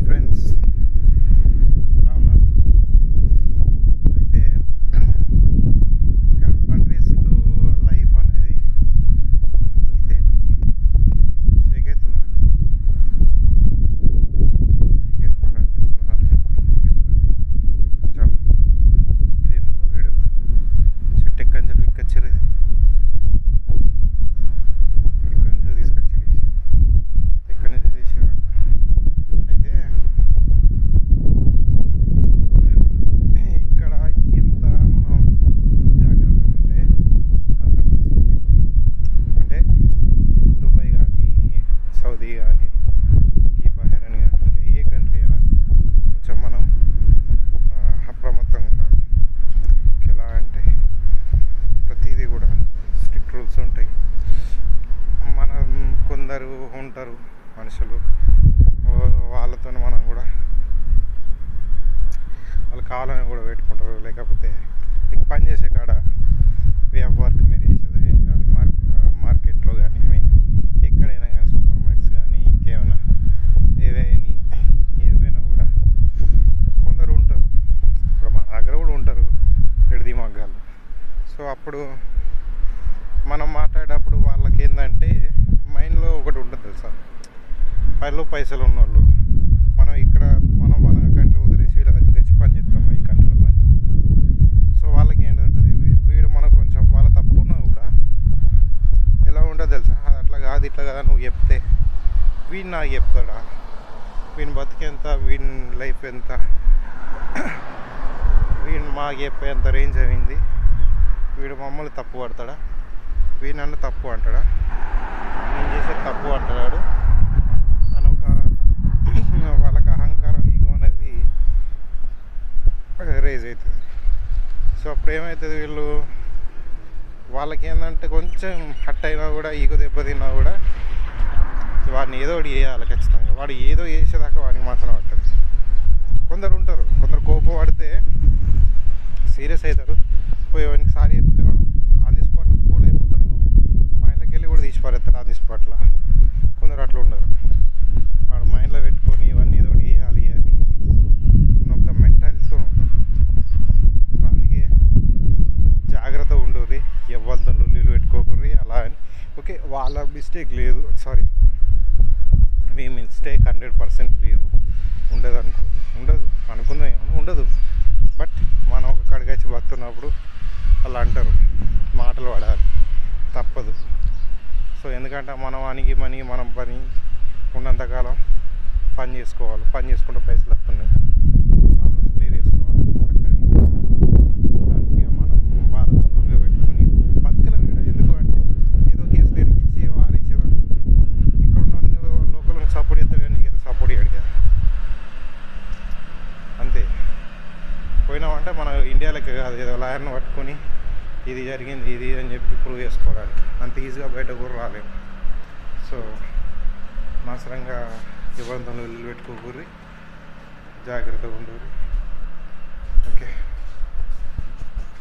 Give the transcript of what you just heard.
bye friends. ఉంటాయి మనం కొందరు ఉంటారు మనుషులు. వాళ్ళతో మనం కూడా వాళ్ళు కావాలని కూడా పెట్టుకుంటారు. లేకపోతే ఇక పని చేసే కాడ వే ఆఫ్ వర్క్ మీరు చేసేది మార్కెట్ మార్కెట్లో కానీ ఐ మీన్ ఎక్కడైనా కానీ సూపర్ మార్కెట్స్ కానీ ఇంకేమైనా ఏదైనా ఏవైనా కూడా కొందరు ఉంటారు. ఇప్పుడు మా దగ్గర కూడా ఉంటారు. ఎడిది మగ్గాలు. సో అప్పుడు మనం మాట్లాడేటప్పుడు వాళ్ళకి ఏంటంటే మైండ్లో ఒకటి ఉంటుంది తెలుసా? పైలో పైసలు ఉన్నోళ్ళు మనం ఇక్కడ మనం మన కంట్రీ వదిలేసి వీళ్ళ దగ్గరికి వచ్చి పని ఈ కంట్రీలో పని సో వాళ్ళకి ఏంటంటే వీడు మనకు కొంచెం వాళ్ళ తప్పుకున్నా కూడా ఎలా ఉంటుంది తెలుసా? అది అట్లా కాదు ఇట్లా కదా నువ్వు చెప్తే వీడు నాకు చెప్తాడా? వీని బతికెంత వీని లైఫ్ ఎంత? వీడు మాకు చెప్పేంత రేంజ్ అయింది? వీడు మమ్మల్ని తప్పు పడతాడా? వీ నన్ను తప్పు అంటాడా? నేను చేసేది తప్పు అంటాడు అని ఒక వాళ్ళకి అహంకారం ఈగో అనేది రేజ్ అవుతుంది. సో అప్పుడు ఏమవుతుంది వీళ్ళు? వాళ్ళకి ఏంటంటే కొంచెం హట్ అయినా కూడా ఈగో దెబ్బతిన్నా కూడా వాడిని ఏదో ఒకటి చేయాలి ఖచ్చితంగా. వాడు ఏదో చేసేదాకా వాడికి మాత్రం పట్టదు. కొందరు ఉంటారు. కొందరు కోపం పడితే సీరియస్ అవుతారు. పోయి వానికి సారీ చెప్తే వాడు ఆన్ ది స్పాట్లో కూల్ అయిపోతాడు మైండ్లోకి వెళ్ళి కూడా తీసి కొందరు అట్లా ఉండరు. వాడు మైండ్లో పెట్టుకొని ఇవన్నీ ఏదో వేయాలి చేయాలి అది ఇది అని ఒక మెంటాలిటీతో ఉంటారు. సో అందుకే జాగ్రత్త ఉండరు ఎవరితో లొల్లిలు పెట్టుకోకూరి అలా అని. ఓకే వాళ్ళ మిస్టేక్ లేదు. సారీ మీ మిస్టేక్ హండ్రెడ్ పర్సెంట్ లేదు. ఉండదు అనుకుంది ఉండదు. అనుకుందాం ఏమో ఉండదు. బట్ మనం ఒక కాడికి వచ్చి బతున్నప్పుడు అలా అంటారు. మాటలు పడాలి. తప్పదు. సో ఎందుకంటే మనం అణిగి మణిగి మనం పని ఉన్నంతకాలం పని చేసుకోవాలి. పని చేసుకుంటే పైసలు వస్తున్నాయి. ప్రాబ్లమ్స్ క్లియర్ దానికి మనం పెట్టుకొని ఎందుకు అంటే ఏదో సపోర్ట్ కానీ సపోర్ట్ అంతే. పోయినామంటే మన ఇండియాలోకి కాదు. ఏదో లాయర్ని పట్టుకొని ఇది జరిగింది ఇది అని చెప్పి ప్రూవ్ చేసుకోవడానికి. అంత ఈజీగా బయట కూడా రాలేము. సో అనవసరంగా ఇబ్బందులు ఇల్లు పెట్టుకోకూరి జాగ్రత్తగా ఉండరు ఓకే